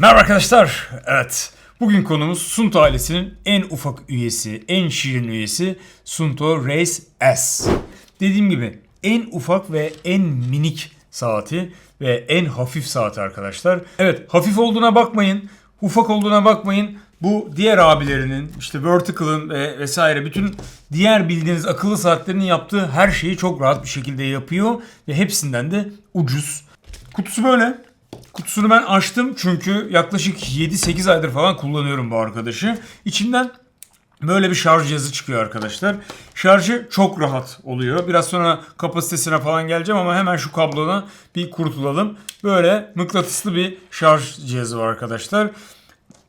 Merhaba arkadaşlar. Evet. Bugün konumuz Sunto ailesinin en ufak üyesi, en şirin üyesi Sunto Race S. Dediğim gibi en ufak ve en minik saati ve en hafif saati arkadaşlar. Evet hafif olduğuna bakmayın, ufak olduğuna bakmayın. Bu diğer abilerinin işte Vertical'ın ve vesaire bütün diğer bildiğiniz akıllı saatlerinin yaptığı her şeyi çok rahat bir şekilde yapıyor ve hepsinden de ucuz. Kutusu böyle. Kutusunu ben açtım çünkü yaklaşık 7-8 aydır falan kullanıyorum bu arkadaşı. İçinden böyle bir şarj cihazı çıkıyor arkadaşlar. Şarjı çok rahat oluyor. Biraz sonra kapasitesine falan geleceğim ama hemen şu kablodan bir kurtulalım. Böyle mıknatıslı bir şarj cihazı var arkadaşlar.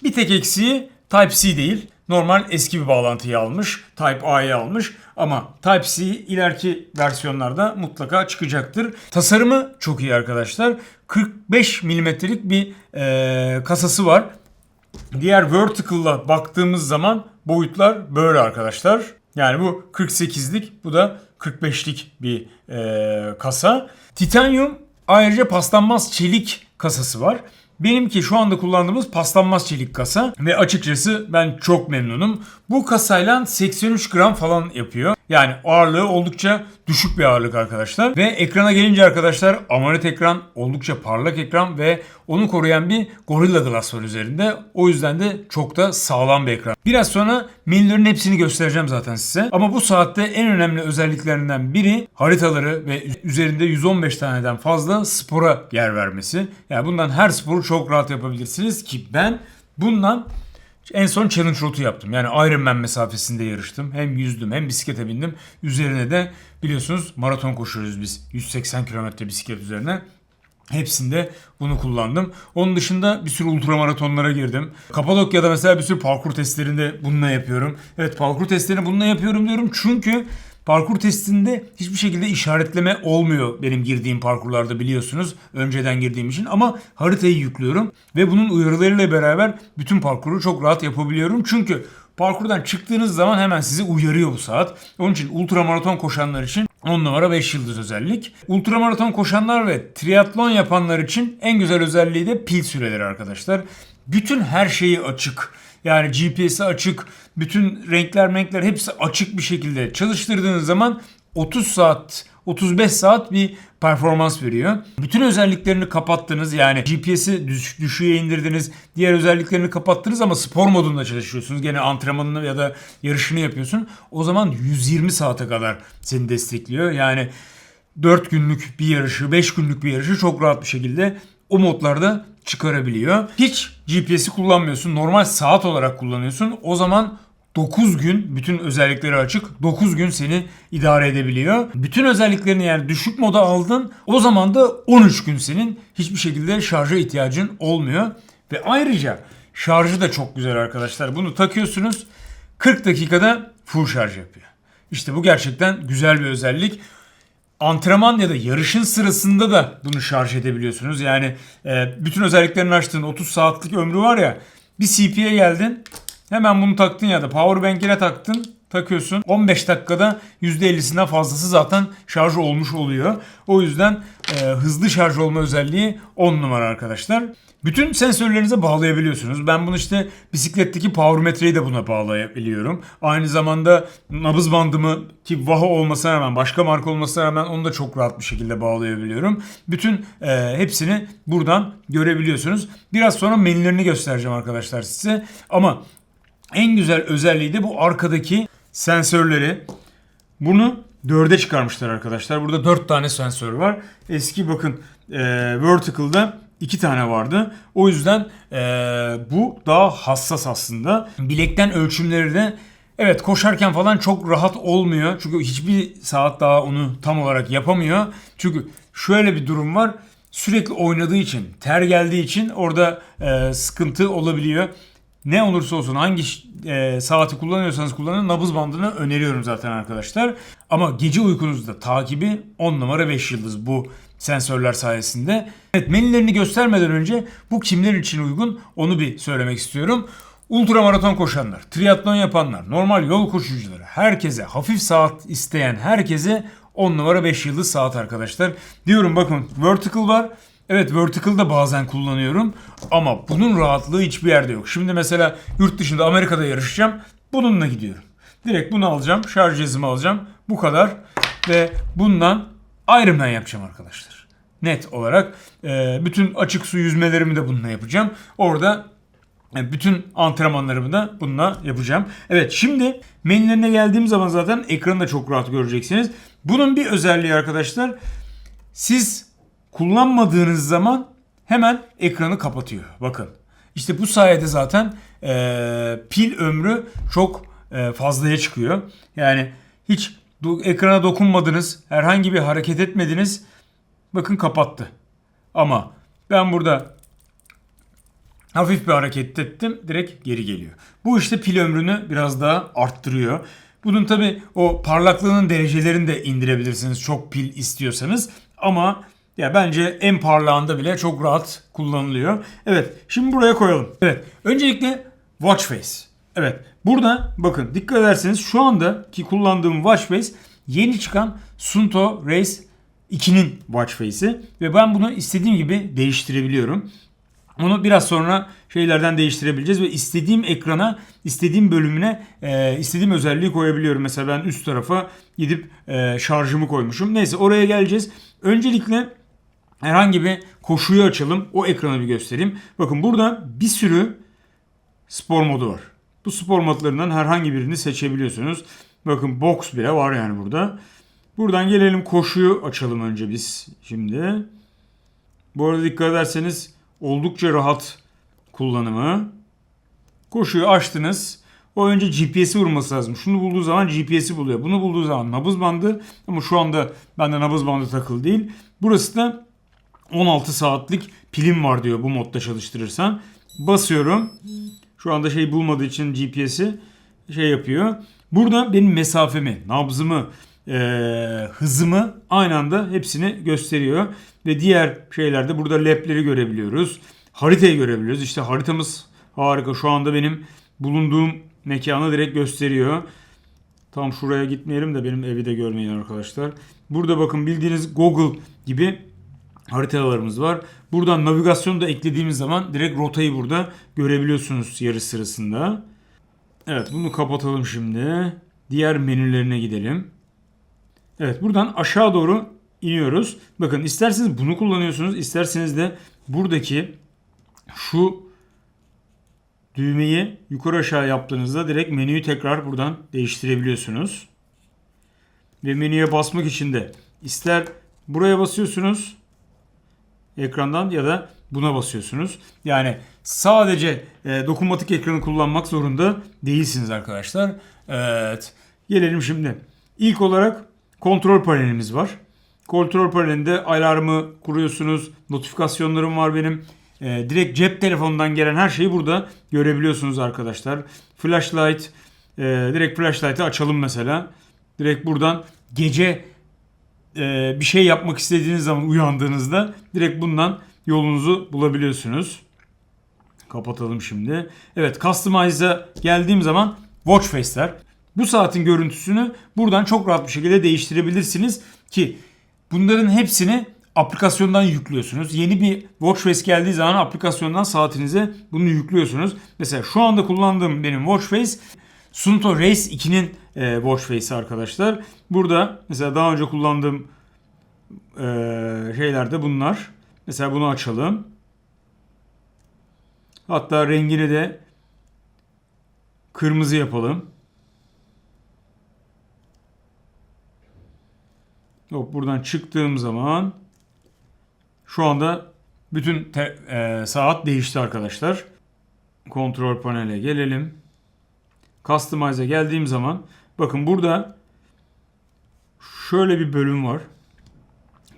Bir tek eksiği Type-C değil. Normal eski bir bağlantıyı almış. Type-A'yı almış. Ama Type-C ileriki versiyonlarda mutlaka çıkacaktır. Tasarımı çok iyi arkadaşlar. 45 milimetrelik bir eee, kasası var. Diğer Vertical'la baktığımız zaman boyutlar böyle arkadaşlar. Yani bu 48'lik bu da 45'lik bir eee, kasa. Titanium ayrıca paslanmaz çelik kasası var. Benimki şu anda kullandığımız paslanmaz çelik kasa ve açıkçası ben çok memnunum. Bu kasayla 83 gram falan yapıyor. Yani ağırlığı oldukça düşük bir ağırlık arkadaşlar. Ve ekrana gelince arkadaşlar AMOLED ekran oldukça parlak ekran ve onu koruyan bir Gorilla Glass var üzerinde. O yüzden de çok da sağlam bir ekran. Biraz sonra menülerin hepsini göstereceğim zaten size. Ama bu saatte en önemli özelliklerinden biri haritaları ve üzerinde 115 taneden fazla spora yer vermesi. Yani bundan her sporu çok rahat yapabilirsiniz ki ben bundan en son challenge route yaptım. Yani Ironman mesafesinde yarıştım. Hem yüzdüm hem bisiklete bindim. Üzerine de biliyorsunuz maraton koşuyoruz biz. 180 kilometre bisiklet üzerine. Hepsinde bunu kullandım. Onun dışında bir sürü ultramaratonlara girdim. Kapadokya'da mesela bir sürü parkur testlerinde bununla yapıyorum. Evet parkur testlerini bununla yapıyorum diyorum çünkü parkur testinde hiçbir şekilde işaretleme olmuyor benim girdiğim parkurlarda biliyorsunuz. Önceden girdiğim için ama haritayı yüklüyorum ve bunun uyarılarıyla beraber bütün parkuru çok rahat yapabiliyorum. Çünkü parkurdan çıktığınız zaman hemen sizi uyarıyor bu saat. Onun için ultramaraton koşanlar için 10 numara 5 yıldız özellik. Ultramaraton koşanlar ve triatlon yapanlar için en güzel özelliği de pil süreleri arkadaşlar. Bütün her şeyi açık. Yani GPS'i açık, bütün renkler renkler hepsi açık bir şekilde çalıştırdığınız zaman 30 saat 35 saat bir performans veriyor. Bütün özelliklerini kapattınız yani GPS'i düş, düşüğe indirdiniz. Diğer özelliklerini kapattınız ama spor modunda çalışıyorsunuz. Gene antrenmanını ya da yarışını yapıyorsun. O zaman 120 saate kadar seni destekliyor. Yani 4 günlük bir yarışı, 5 günlük bir yarışı çok rahat bir şekilde o modlarda çıkarabiliyor. Hiç GPS'i kullanmıyorsun. Normal saat olarak kullanıyorsun. O zaman 9 gün bütün özellikleri açık. 9 gün seni idare edebiliyor. Bütün özelliklerini yani düşük moda aldın. O zaman da 13 gün senin hiçbir şekilde şarja ihtiyacın olmuyor. Ve ayrıca şarjı da çok güzel arkadaşlar. Bunu takıyorsunuz. 40 dakikada full şarj yapıyor. İşte bu gerçekten güzel bir özellik antrenman ya da yarışın sırasında da bunu şarj edebiliyorsunuz. Yani e, bütün özelliklerini açtığın 30 saatlik ömrü var ya bir CP'ye geldin hemen bunu taktın ya da powerbank'ine taktın takıyorsun. 15 dakikada %50'sinden fazlası zaten şarj olmuş oluyor. O yüzden e, hızlı şarj olma özelliği 10 numara arkadaşlar. Bütün sensörlerinize bağlayabiliyorsunuz. Ben bunu işte bisikletteki power metreyi de buna bağlayabiliyorum. Aynı zamanda nabız bandımı ki Vaha olmasına rağmen başka marka olmasına rağmen onu da çok rahat bir şekilde bağlayabiliyorum. Bütün e, hepsini buradan görebiliyorsunuz. Biraz sonra menülerini göstereceğim arkadaşlar size. Ama en güzel özelliği de bu arkadaki sensörleri. Bunu dörde çıkarmışlar arkadaşlar. Burada dört tane sensör var. Eski bakın e, Vertical'da iki tane vardı. O yüzden e, bu daha hassas aslında. Bilekten ölçümleri de evet koşarken falan çok rahat olmuyor. Çünkü hiçbir saat daha onu tam olarak yapamıyor. Çünkü şöyle bir durum var. Sürekli oynadığı için, ter geldiği için orada e, sıkıntı olabiliyor. Ne olursa olsun hangi e, saati kullanıyorsanız kullanın nabız bandını öneriyorum zaten arkadaşlar. Ama gece uykunuzda takibi 10 numara 5 yıldız bu sensörler sayesinde. Evet menülerini göstermeden önce bu kimler için uygun onu bir söylemek istiyorum. Ultramaraton koşanlar, triatlon yapanlar, normal yol koşucuları, herkese, hafif saat isteyen herkese 10 numara 5 yıldız saat arkadaşlar. Diyorum bakın vertical var, Evet vertical'da bazen kullanıyorum ama bunun rahatlığı hiçbir yerde yok. Şimdi mesela yurt dışında Amerika'da yarışacağım. Bununla gidiyorum. Direkt bunu alacağım. Şarj cihazımı alacağım. Bu kadar. Ve bundan Ironman yapacağım arkadaşlar. Net olarak. Ee, bütün açık su yüzmelerimi de bununla yapacağım. Orada e, bütün antrenmanlarımı da bununla yapacağım. Evet şimdi menülerine geldiğim zaman zaten ekranı da çok rahat göreceksiniz. Bunun bir özelliği arkadaşlar siz kullanmadığınız zaman hemen ekranı kapatıyor. Bakın işte bu sayede zaten e, pil ömrü çok e, fazlaya çıkıyor. Yani hiç do- ekrana dokunmadınız, herhangi bir hareket etmediniz. Bakın kapattı. Ama ben burada hafif bir hareket ettim direkt geri geliyor. Bu işte pil ömrünü biraz daha arttırıyor. Bunun tabi o parlaklığının derecelerini de indirebilirsiniz çok pil istiyorsanız. Ama ya bence en parlağında bile çok rahat kullanılıyor. Evet şimdi buraya koyalım. Evet öncelikle watch face. Evet burada bakın dikkat ederseniz şu anda ki kullandığım watch face yeni çıkan Sunto Race 2'nin watch face'i ve ben bunu istediğim gibi değiştirebiliyorum. Onu biraz sonra şeylerden değiştirebileceğiz ve istediğim ekrana, istediğim bölümüne e, istediğim özelliği koyabiliyorum. Mesela ben üst tarafa gidip e, şarjımı koymuşum. Neyse oraya geleceğiz. Öncelikle herhangi bir koşuyu açalım. O ekranı bir göstereyim. Bakın burada bir sürü spor modu var. Bu spor modlarından herhangi birini seçebiliyorsunuz. Bakın box bile var yani burada. Buradan gelelim koşuyu açalım önce biz şimdi. Bu arada dikkat ederseniz oldukça rahat kullanımı. Koşuyu açtınız. O önce GPS'i vurması lazım. Şunu bulduğu zaman GPS'i buluyor. Bunu bulduğu zaman nabız bandı. Ama şu anda bende nabız bandı takılı değil. Burası da 16 saatlik pilim var diyor bu modda çalıştırırsan. Basıyorum. Şu anda şey bulmadığı için GPS'i şey yapıyor. Burada benim mesafemi, nabzımı, e, hızımı aynı anda hepsini gösteriyor. Ve diğer şeylerde burada lab'leri görebiliyoruz. Haritayı görebiliyoruz. İşte haritamız harika. Şu anda benim bulunduğum mekanı direkt gösteriyor. Tam şuraya gitmeyelim de benim evi de görmeyin arkadaşlar. Burada bakın bildiğiniz Google gibi haritalarımız var. Buradan navigasyonu da eklediğimiz zaman direkt rotayı burada görebiliyorsunuz yarış sırasında. Evet bunu kapatalım şimdi. Diğer menülerine gidelim. Evet buradan aşağı doğru iniyoruz. Bakın isterseniz bunu kullanıyorsunuz. isterseniz de buradaki şu düğmeyi yukarı aşağı yaptığınızda direkt menüyü tekrar buradan değiştirebiliyorsunuz. Ve menüye basmak için de ister buraya basıyorsunuz ekrandan ya da buna basıyorsunuz. Yani sadece e, dokunmatik ekranı kullanmak zorunda değilsiniz arkadaşlar. Evet. Gelelim şimdi. İlk olarak kontrol panelimiz var. Kontrol panelinde alarmı kuruyorsunuz. Notifikasyonlarım var benim. E, direkt cep telefonundan gelen her şeyi burada görebiliyorsunuz arkadaşlar. Flashlight, e, direkt flashlight'ı açalım mesela. Direkt buradan gece e, bir şey yapmak istediğiniz zaman uyandığınızda direkt bundan yolunuzu bulabiliyorsunuz. Kapatalım şimdi. Evet Customize'a geldiğim zaman Watch Face'ler. Bu saatin görüntüsünü buradan çok rahat bir şekilde değiştirebilirsiniz ki bunların hepsini aplikasyondan yüklüyorsunuz. Yeni bir watch face geldiği zaman aplikasyondan saatinize bunu yüklüyorsunuz. Mesela şu anda kullandığım benim watch face Sunto Race 2'nin e, watch face'i arkadaşlar. Burada mesela daha önce kullandığım e, şeyler de bunlar. Mesela bunu açalım. Hatta rengini de kırmızı yapalım. Yok buradan çıktığım zaman şu anda bütün te- e, saat değişti arkadaşlar. Kontrol panele gelelim. Customize'a geldiğim zaman bakın burada şöyle bir bölüm var.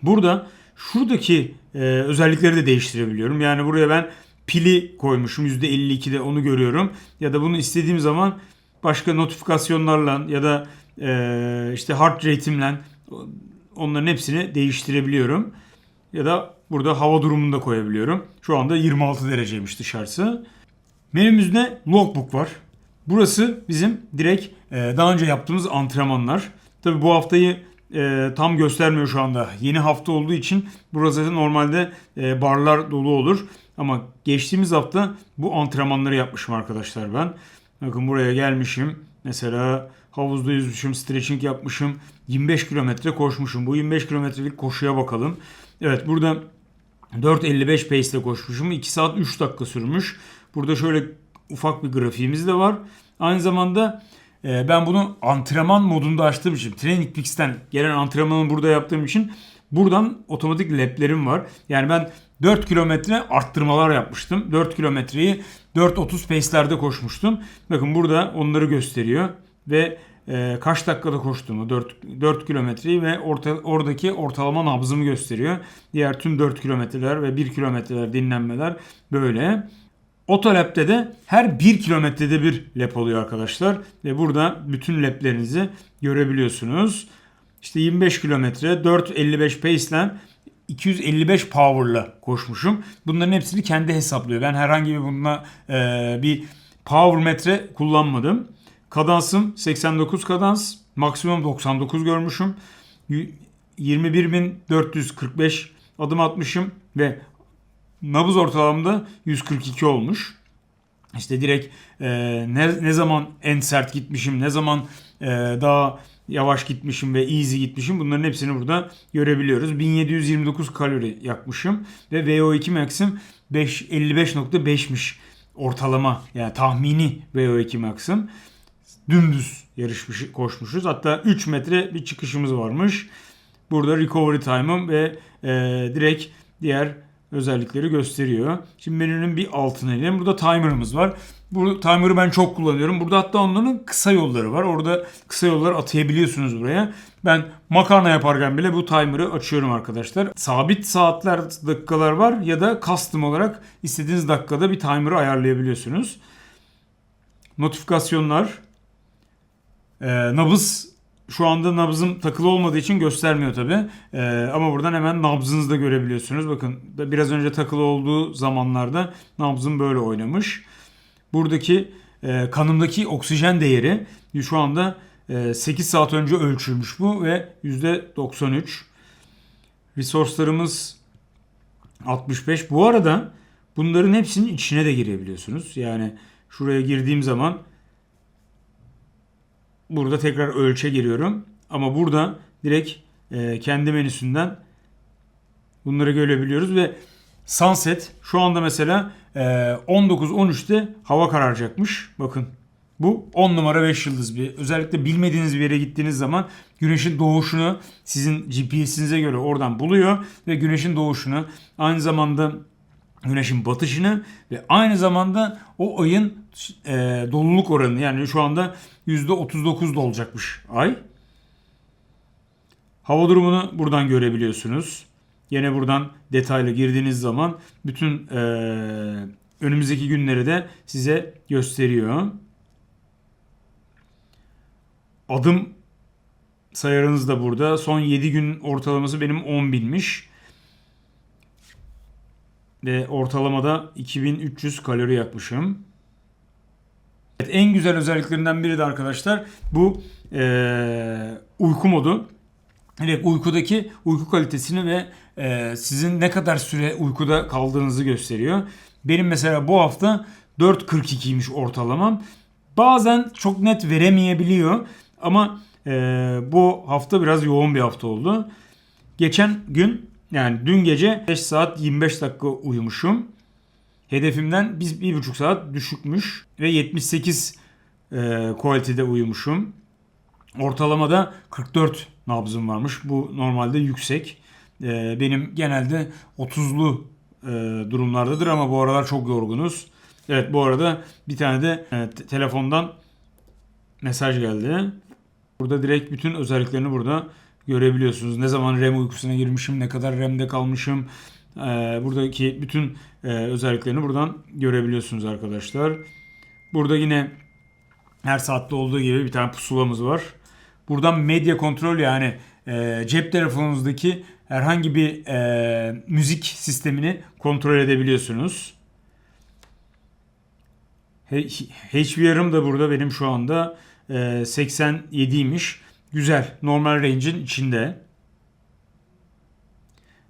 Burada şuradaki e, özellikleri de değiştirebiliyorum. Yani buraya ben pili koymuşum %52'de onu görüyorum. Ya da bunu istediğim zaman başka notifikasyonlarla ya da e, işte heart rate'imle onların hepsini değiştirebiliyorum. Ya da burada hava durumunu da koyabiliyorum. Şu anda 26 dereceymiş dışarısı. Menümüzde logbook var. Burası bizim direkt e, daha önce yaptığımız antrenmanlar. Tabi bu haftayı e, tam göstermiyor şu anda. Yeni hafta olduğu için burası normalde e, barlar dolu olur. Ama geçtiğimiz hafta bu antrenmanları yapmışım arkadaşlar ben. Bakın buraya gelmişim. Mesela havuzda yüzmüşüm, stretching yapmışım. 25 kilometre koşmuşum. Bu 25 kilometrelik koşuya bakalım. Evet burada 4.55 pace ile koşmuşum. 2 saat 3 dakika sürmüş. Burada şöyle ufak bir grafiğimiz de var. Aynı zamanda e, ben bunu antrenman modunda açtığım için Training Peaks'ten gelen antrenmanı burada yaptığım için buradan otomatik laplerim var. Yani ben 4 kilometre arttırmalar yapmıştım. 4 kilometreyi 4.30 pace'lerde koşmuştum. Bakın burada onları gösteriyor ve e, kaç dakikada koştuğumu 4, 4 kilometreyi ve orta, oradaki ortalama nabzımı gösteriyor. Diğer tüm 4 kilometreler ve 1 kilometreler dinlenmeler böyle. Otolap'te de her 1 kilometrede bir lap oluyor arkadaşlar. Ve burada bütün laplerinizi görebiliyorsunuz. İşte 25 kilometre 4.55 pace ile 255 power'la koşmuşum. Bunların hepsini kendi hesaplıyor. Ben herhangi bir bununla e, bir power metre kullanmadım. Kadansım 89 kadans. Maksimum 99 görmüşüm. 21.445 adım atmışım ve nabız ortalamda 142 olmuş. İşte direkt e, ne, ne zaman en sert gitmişim, ne zaman e, daha yavaş gitmişim ve easy gitmişim bunların hepsini burada görebiliyoruz. 1729 kalori yakmışım ve VO2 max'im 5, 55.5'miş ortalama yani tahmini VO2 max'im. Dümdüz yarışmış, koşmuşuz. Hatta 3 metre bir çıkışımız varmış. Burada recovery time'ım ve e, direkt diğer özellikleri gösteriyor. Şimdi menünün bir altına inelim. Burada timer'ımız var. Bu timer'ı ben çok kullanıyorum. Burada hatta onların kısa yolları var. Orada kısa yollar atayabiliyorsunuz buraya. Ben makarna yaparken bile bu timer'ı açıyorum arkadaşlar. Sabit saatler, dakikalar var ya da custom olarak istediğiniz dakikada bir timer'ı ayarlayabiliyorsunuz. Notifikasyonlar. Ee, nabız şu anda nabzım takılı olmadığı için göstermiyor tabi. Ee, ama buradan hemen nabzınızı da görebiliyorsunuz. Bakın biraz önce takılı olduğu zamanlarda nabzım böyle oynamış. Buradaki e, kanımdaki oksijen değeri şu anda e, 8 saat önce ölçülmüş bu ve %93. Resource'larımız 65. Bu arada bunların hepsinin içine de girebiliyorsunuz. Yani şuraya girdiğim zaman burada tekrar ölçe giriyorum. Ama burada direkt e, kendi menüsünden bunları görebiliyoruz ve sunset şu anda mesela e, 19-13'te hava kararacakmış. Bakın bu 10 numara 5 yıldız bir. Özellikle bilmediğiniz bir yere gittiğiniz zaman güneşin doğuşunu sizin GPS'inize göre oradan buluyor ve güneşin doğuşunu aynı zamanda güneşin batışını ve aynı zamanda o ayın e, doluluk oranı yani şu anda %39 dolacakmış ay. Hava durumunu buradan görebiliyorsunuz. Yine buradan detaylı girdiğiniz zaman bütün e, önümüzdeki günleri de size gösteriyor. Adım sayarınız da burada. Son 7 gün ortalaması benim 10 binmiş. Ve ortalamada 2300 kalori yakmışım. Evet, en güzel özelliklerinden biri de arkadaşlar bu e, uyku modu. Evet uykudaki uyku kalitesini ve e, sizin ne kadar süre uykuda kaldığınızı gösteriyor. Benim mesela bu hafta 4.42'ymiş ortalamam. Bazen çok net veremeyebiliyor ama e, bu hafta biraz yoğun bir hafta oldu. Geçen gün yani dün gece 5 saat 25 dakika uyumuşum. Hedefimden biz 1,5 saat düşükmüş ve 78 e, kalitede uyumuşum. Ortalamada 44 nabzım varmış. Bu normalde yüksek. E, benim genelde 30'lu e, durumlardadır ama bu aralar çok yorgunuz. Evet bu arada bir tane de e, telefondan mesaj geldi. Burada direkt bütün özelliklerini burada görebiliyorsunuz. Ne zaman REM uykusuna girmişim, ne kadar REM'de kalmışım. Ee, buradaki bütün e, özelliklerini buradan görebiliyorsunuz arkadaşlar. Burada yine her saatte olduğu gibi bir tane pusulamız var. Buradan medya kontrol yani e, cep telefonunuzdaki herhangi bir e, müzik sistemini kontrol edebiliyorsunuz. HVR'ım da burada benim şu anda e, 87'ymiş. Güzel. Normal range'in içinde.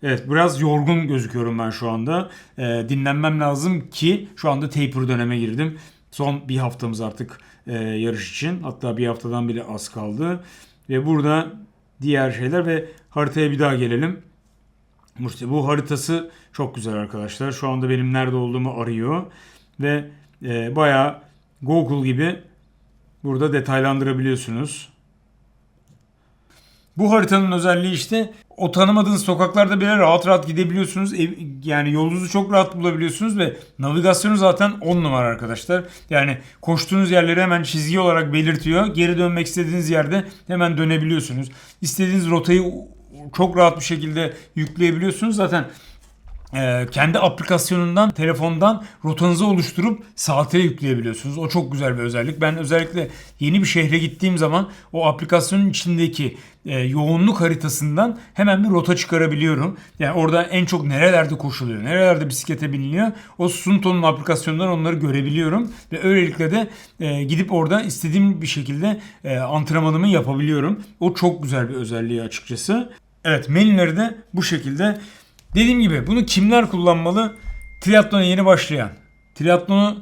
Evet biraz yorgun gözüküyorum ben şu anda. Ee, dinlenmem lazım ki şu anda taper döneme girdim. Son bir haftamız artık e, yarış için. Hatta bir haftadan bile az kaldı. Ve burada diğer şeyler ve haritaya bir daha gelelim. İşte bu haritası çok güzel arkadaşlar. Şu anda benim nerede olduğumu arıyor. Ve e, bayağı Google gibi burada detaylandırabiliyorsunuz. Bu haritanın özelliği işte o tanımadığınız sokaklarda bile rahat rahat gidebiliyorsunuz. Ev- Yani yolunuzu çok rahat bulabiliyorsunuz ve navigasyonu zaten 10 numara arkadaşlar. Yani koştuğunuz yerleri hemen çizgi olarak belirtiyor. Geri dönmek istediğiniz yerde hemen dönebiliyorsunuz. İstediğiniz rotayı çok rahat bir şekilde yükleyebiliyorsunuz. Zaten ee, kendi aplikasyonundan, telefondan rotanızı oluşturup saate yükleyebiliyorsunuz. O çok güzel bir özellik. Ben özellikle yeni bir şehre gittiğim zaman o aplikasyonun içindeki e, yoğunluk haritasından hemen bir rota çıkarabiliyorum. Yani orada en çok nerelerde koşuluyor, nerelerde bisiklete biniliyor. O Sunto'nun aplikasyonundan onları görebiliyorum. Ve öylelikle de e, gidip orada istediğim bir şekilde e, antrenmanımı yapabiliyorum. O çok güzel bir özelliği açıkçası. Evet menüleri de bu şekilde. Dediğim gibi bunu kimler kullanmalı? Triatlona yeni başlayan, triatlonu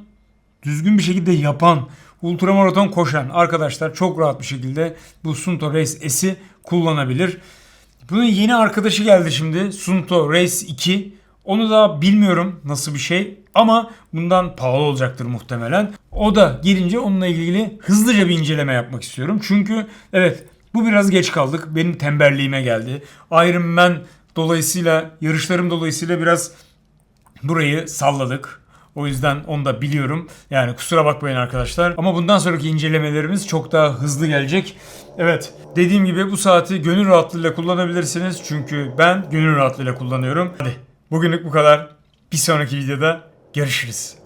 düzgün bir şekilde yapan, ultramaraton koşan arkadaşlar çok rahat bir şekilde bu Sunto Race S'i kullanabilir. Bunun yeni arkadaşı geldi şimdi. Sunto Race 2. Onu da bilmiyorum nasıl bir şey ama bundan pahalı olacaktır muhtemelen. O da gelince onunla ilgili hızlıca bir inceleme yapmak istiyorum. Çünkü evet bu biraz geç kaldık. Benim tembelliğime geldi. Iron Man dolayısıyla yarışlarım dolayısıyla biraz burayı salladık. O yüzden onu da biliyorum. Yani kusura bakmayın arkadaşlar. Ama bundan sonraki incelemelerimiz çok daha hızlı gelecek. Evet dediğim gibi bu saati gönül rahatlığıyla kullanabilirsiniz. Çünkü ben gönül rahatlığıyla kullanıyorum. Hadi bugünlük bu kadar. Bir sonraki videoda görüşürüz.